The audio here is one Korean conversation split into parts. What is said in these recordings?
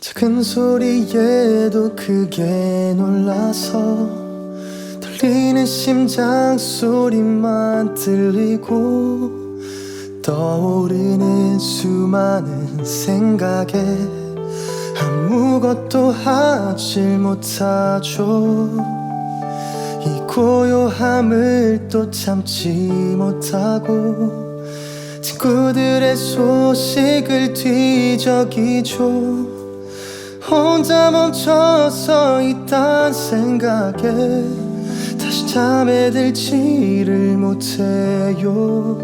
작은 소리에도 크게 놀라서 떨리는 심장 소리만 들리고 떠오르는 수많은 생각에 아무것도 하질 못하죠. 이 고요함을 또 참지 못하고 친구들의 소식을 뒤적이죠. 혼자 멈춰서 있단 생각에 다시 잠에 들지를 못해요.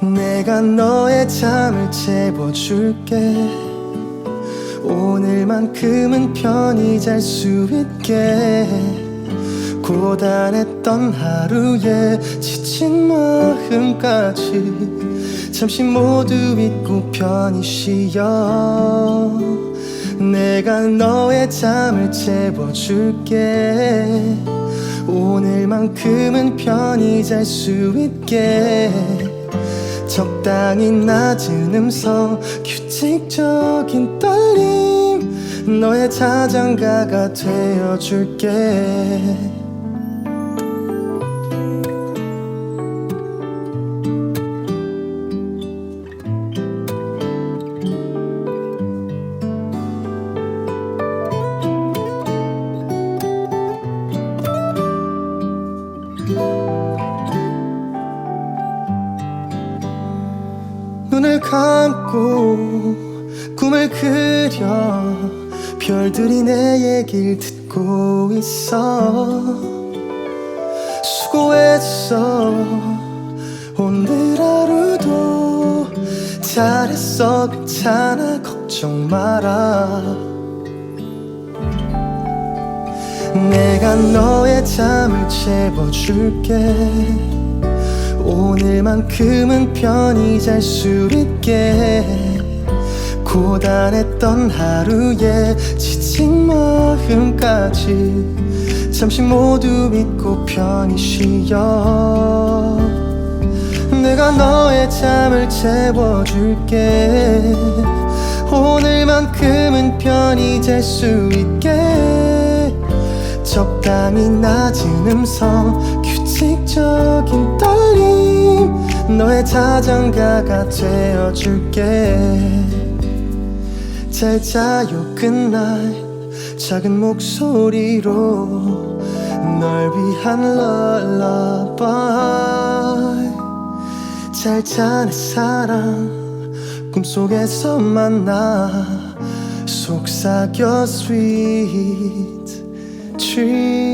내가 너의 잠을 재워줄게. 오늘만큼은 편히 잘 수 있게 고단했던 하루에 지친 마음까지 잠시 모두 잊고 편히 쉬어. 내가 너의 잠을 재워줄게. 오늘만큼은 편히 잘 수 있게. 적당히 낮은 음성 규칙적인 떨림 너의 자장가가 되어줄게 눈을 감고 꿈을 그려 별들이 내 얘길 듣고 있어. 수고했어. 오늘 하루도 잘했어. 괜찮아. 걱정 마라. 내가 너의 잠을 재워줄게 오늘만큼은 편히 잘 수 있게 고단했던 하루에 지친 마음까지 잠시 모두 잊고 편히 쉬어. 내가 너의 잠을 재워줄게. 오늘만큼은 편히 잘 수 있게. 적당히 낮은 음성 규칙적인 떨림 너의 자장가가 되어줄게. 잘 자요 그날. 작은 목소리로 널 위한 럴러바이 잘 자네 사랑. 꿈속에서 만나. 속삭여 sweet. Dream